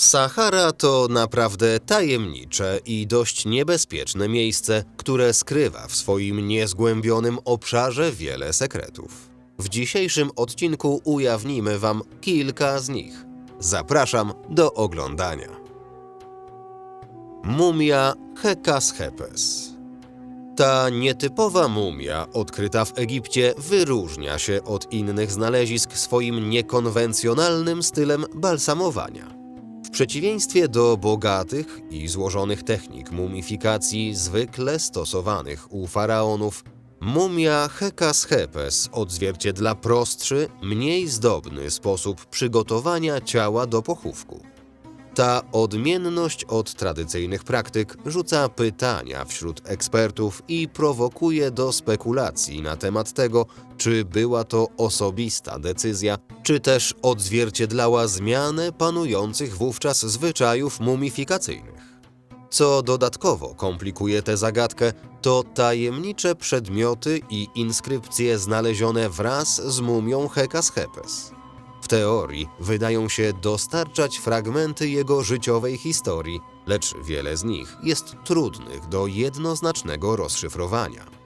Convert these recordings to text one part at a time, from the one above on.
Sahara to naprawdę tajemnicze i dość niebezpieczne miejsce, które skrywa w swoim niezgłębionym obszarze wiele sekretów. W dzisiejszym odcinku ujawnimy Wam kilka z nich. Zapraszam do oglądania. Mumia Hekashepes Ta nietypowa mumia, odkryta w Egipcie, wyróżnia się od innych znalezisk swoim niekonwencjonalnym stylem balsamowania. W przeciwieństwie do bogatych i złożonych technik mumifikacji zwykle stosowanych u faraonów, mumia Hekashepes odzwierciedla prostszy, mniej zdobny sposób przygotowania ciała do pochówku. Ta odmienność od tradycyjnych praktyk rzuca pytania wśród ekspertów i prowokuje do spekulacji na temat tego, czy była to osobista decyzja, czy też odzwierciedlała zmianę panujących wówczas zwyczajów mumifikacyjnych. Co dodatkowo komplikuje tę zagadkę, to tajemnicze przedmioty i inskrypcje znalezione wraz z mumią Hekashepes. W teorii wydają się dostarczać fragmenty jego życiowej historii, lecz wiele z nich jest trudnych do jednoznacznego rozszyfrowania.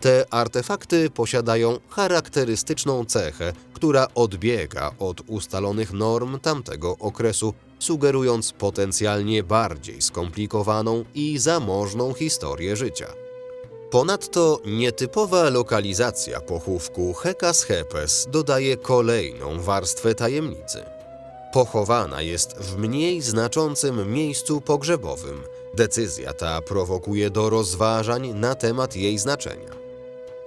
Te artefakty posiadają charakterystyczną cechę, która odbiega od ustalonych norm tamtego okresu, sugerując potencjalnie bardziej skomplikowaną i zamożną historię życia. Ponadto nietypowa lokalizacja pochówku Hekashepes dodaje kolejną warstwę tajemnicy. Pochowana jest w mniej znaczącym miejscu pogrzebowym. Decyzja ta prowokuje do rozważań na temat jej znaczenia.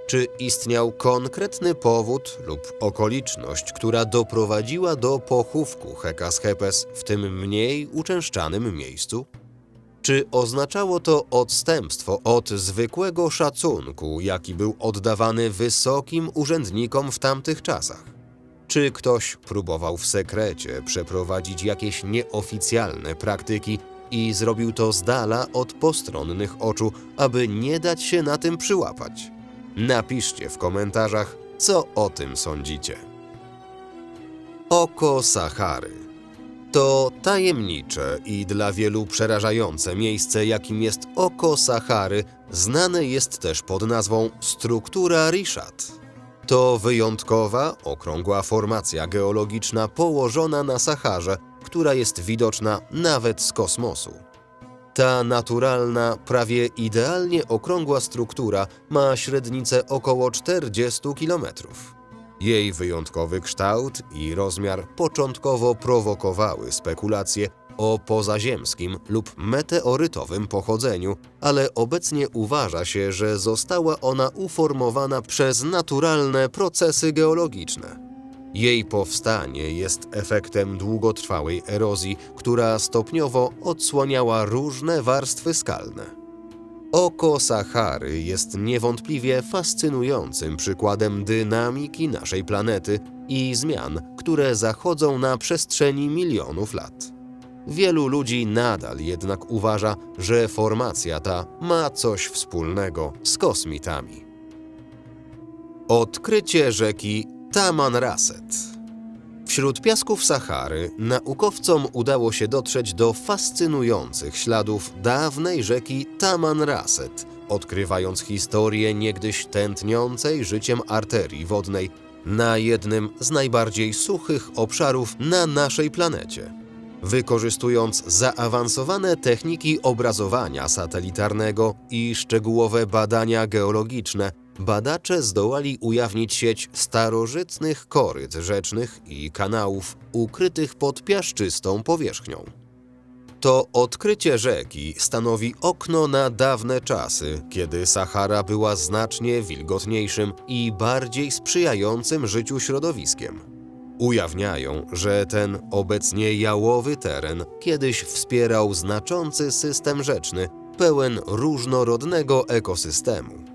Czy istniał konkretny powód lub okoliczność, która doprowadziła do pochówku Hekashepes w tym mniej uczęszczanym miejscu? Czy oznaczało to odstępstwo od zwykłego szacunku, jaki był oddawany wysokim urzędnikom w tamtych czasach? Czy ktoś próbował w sekrecie przeprowadzić jakieś nieoficjalne praktyki i zrobił to z dala od postronnych oczu, aby nie dać się na tym przyłapać? Napiszcie w komentarzach, co o tym sądzicie. Oko Sahary to tajemnicze i dla wielu przerażające miejsce, jakim jest oko Sahary, znane jest też pod nazwą struktura Rishat. To wyjątkowa, okrągła formacja geologiczna położona na Saharze, która jest widoczna nawet z kosmosu. Ta naturalna, prawie idealnie okrągła struktura ma średnicę około 40 km. Jej wyjątkowy kształt i rozmiar początkowo prowokowały spekulacje o pozaziemskim lub meteorytowym pochodzeniu, ale obecnie uważa się, że została ona uformowana przez naturalne procesy geologiczne. Jej powstanie jest efektem długotrwałej erozji, która stopniowo odsłaniała różne warstwy skalne. Oko Sahary jest niewątpliwie fascynującym przykładem dynamiki naszej planety i zmian, które zachodzą na przestrzeni milionów lat. Wielu ludzi nadal jednak uważa, że formacja ta ma coś wspólnego z kosmitami. Odkrycie rzeki Taman Rasset. Wśród piasków Sahary naukowcom udało się dotrzeć do fascynujących śladów dawnej rzeki Taman Rasset, odkrywając historię niegdyś tętniącej życiem arterii wodnej na jednym z najbardziej suchych obszarów na naszej planecie. Wykorzystując zaawansowane techniki obrazowania satelitarnego i szczegółowe badania geologiczne, badacze zdołali ujawnić sieć starożytnych koryt rzecznych i kanałów ukrytych pod piaszczystą powierzchnią. To odkrycie rzeki stanowi okno na dawne czasy, kiedy Sahara była znacznie wilgotniejszym i bardziej sprzyjającym życiu środowiskiem. Ujawniają, że ten obecnie jałowy teren kiedyś wspierał znaczący system rzeczny, pełen różnorodnego ekosystemu.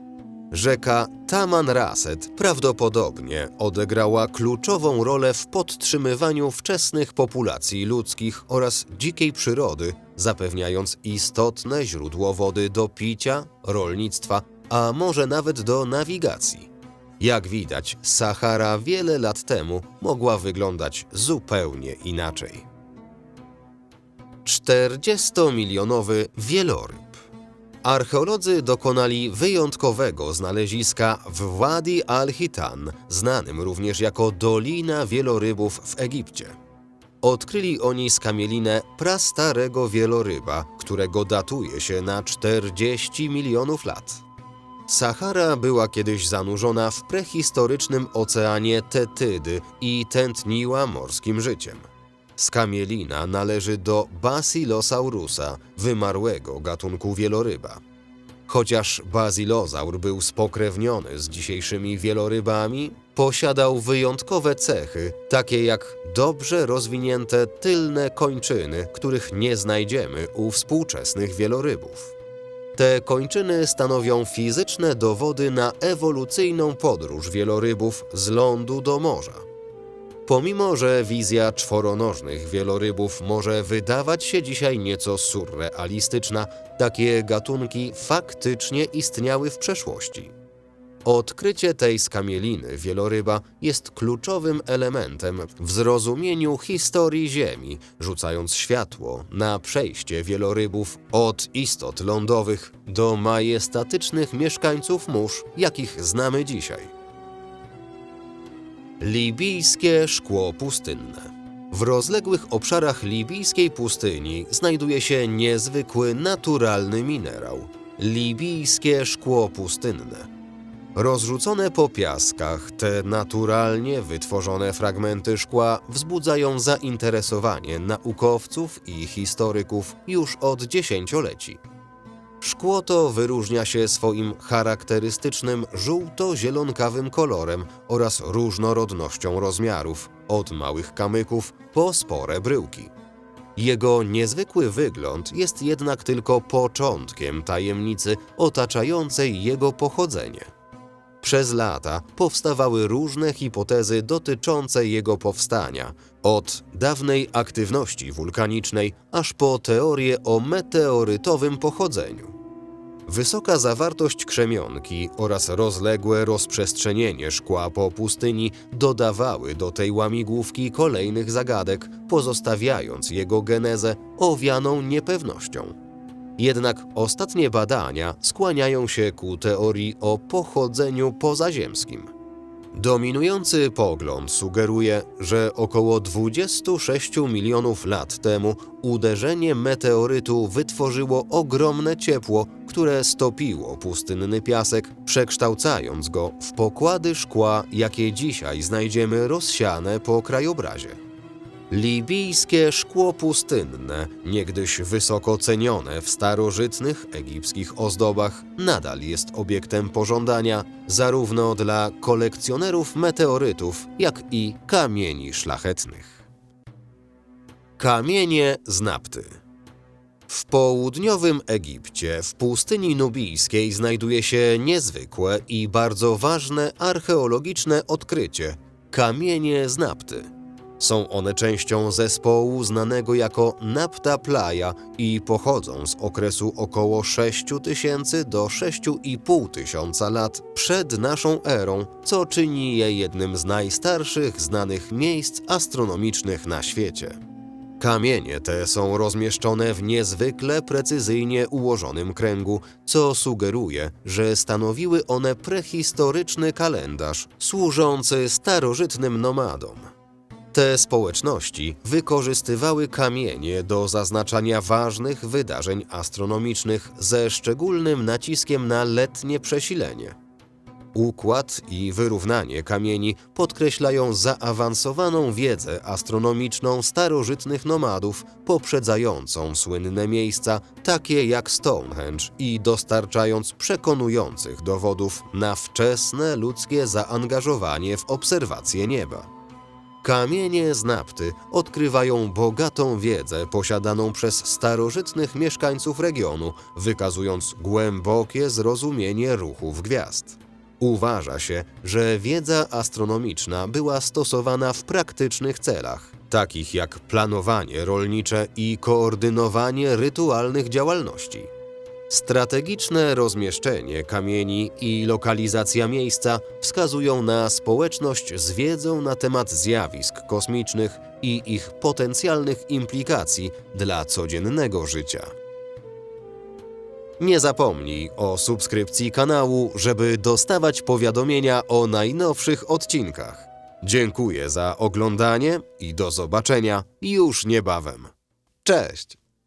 Rzeka Taman Rasset prawdopodobnie odegrała kluczową rolę w podtrzymywaniu wczesnych populacji ludzkich oraz dzikiej przyrody, zapewniając istotne źródło wody do picia, rolnictwa, a może nawet do nawigacji. Jak widać, Sahara wiele lat temu mogła wyglądać zupełnie inaczej. 40-milionowy wieloryb. Archeolodzy dokonali wyjątkowego znaleziska w Wadi al-Hitan, znanym również jako Dolina Wielorybów w Egipcie. Odkryli oni skamielinę prastarego wieloryba, którego datuje się na 40 milionów lat. Sahara była kiedyś zanurzona w prehistorycznym oceanie Tetydy i tętniła morskim życiem. Skamielina należy do Basilosaurusa, wymarłego gatunku wieloryba. Chociaż bazilozaur był spokrewniony z dzisiejszymi wielorybami, posiadał wyjątkowe cechy, takie jak dobrze rozwinięte tylne kończyny, których nie znajdziemy u współczesnych wielorybów. Te kończyny stanowią fizyczne dowody na ewolucyjną podróż wielorybów z lądu do morza. Pomimo, że wizja czworonożnych wielorybów może wydawać się dzisiaj nieco surrealistyczna, takie gatunki faktycznie istniały w przeszłości. Odkrycie tej skamieliny wieloryba jest kluczowym elementem w zrozumieniu historii Ziemi, rzucając światło na przejście wielorybów od istot lądowych do majestatycznych mieszkańców mórz, jakich znamy dzisiaj. Libijskie szkło pustynne. W rozległych obszarach libijskiej pustyni znajduje się niezwykły naturalny minerał libijskie szkło pustynne. Rozrzucone po piaskach, te naturalnie wytworzone fragmenty szkła wzbudzają zainteresowanie naukowców i historyków już od dziesięcioleci. Szkło to wyróżnia się swoim charakterystycznym żółto-zielonkawym kolorem oraz różnorodnością rozmiarów, od małych kamyków po spore bryłki. Jego niezwykły wygląd jest jednak tylko początkiem tajemnicy otaczającej jego pochodzenie. Przez lata powstawały różne hipotezy dotyczące jego powstania, od dawnej aktywności wulkanicznej aż po teorie o meteorytowym pochodzeniu. Wysoka zawartość krzemionki oraz rozległe rozprzestrzenienie szkła po pustyni dodawały do tej łamigłówki kolejnych zagadek, pozostawiając jego genezę owianą niepewnością. Jednak ostatnie badania skłaniają się ku teorii o pochodzeniu pozaziemskim. Dominujący pogląd sugeruje, że około 26 milionów lat temu uderzenie meteorytu wytworzyło ogromne ciepło, które stopiło pustynny piasek, przekształcając go w pokłady szkła, jakie dzisiaj znajdziemy rozsiane po krajobrazie. Libijskie szkło pustynne, niegdyś wysoko cenione w starożytnych egipskich ozdobach, nadal jest obiektem pożądania zarówno dla kolekcjonerów meteorytów, jak i kamieni szlachetnych. Kamienie z Napty w południowym Egipcie, w pustyni nubijskiej, znajduje się niezwykłe i bardzo ważne archeologiczne odkrycie kamienie z Napty. Są one częścią zespołu znanego jako Napta Playa i pochodzą z okresu około 6000 do 6500 tysiąca lat przed naszą erą, co czyni je jednym z najstarszych znanych miejsc astronomicznych na świecie. Kamienie te są rozmieszczone w niezwykle precyzyjnie ułożonym kręgu, co sugeruje, że stanowiły one prehistoryczny kalendarz służący starożytnym nomadom. Te społeczności wykorzystywały kamienie do zaznaczania ważnych wydarzeń astronomicznych ze szczególnym naciskiem na letnie przesilenie. Układ i wyrównanie kamieni podkreślają zaawansowaną wiedzę astronomiczną starożytnych nomadów, poprzedzającą słynne miejsca takie jak Stonehenge i dostarczając przekonujących dowodów na wczesne ludzkie zaangażowanie w obserwację nieba. Kamienie z Napty odkrywają bogatą wiedzę posiadaną przez starożytnych mieszkańców regionu, wykazując głębokie zrozumienie ruchów gwiazd. Uważa się, że wiedza astronomiczna była stosowana w praktycznych celach, takich jak planowanie rolnicze i koordynowanie rytualnych działalności. Strategiczne rozmieszczenie kamieni i lokalizacja miejsca wskazują na społeczność z wiedzą na temat zjawisk kosmicznych i ich potencjalnych implikacji dla codziennego życia. Nie zapomnij o subskrypcji kanału, żeby dostawać powiadomienia o najnowszych odcinkach. Dziękuję za oglądanie i do zobaczenia już niebawem. Cześć!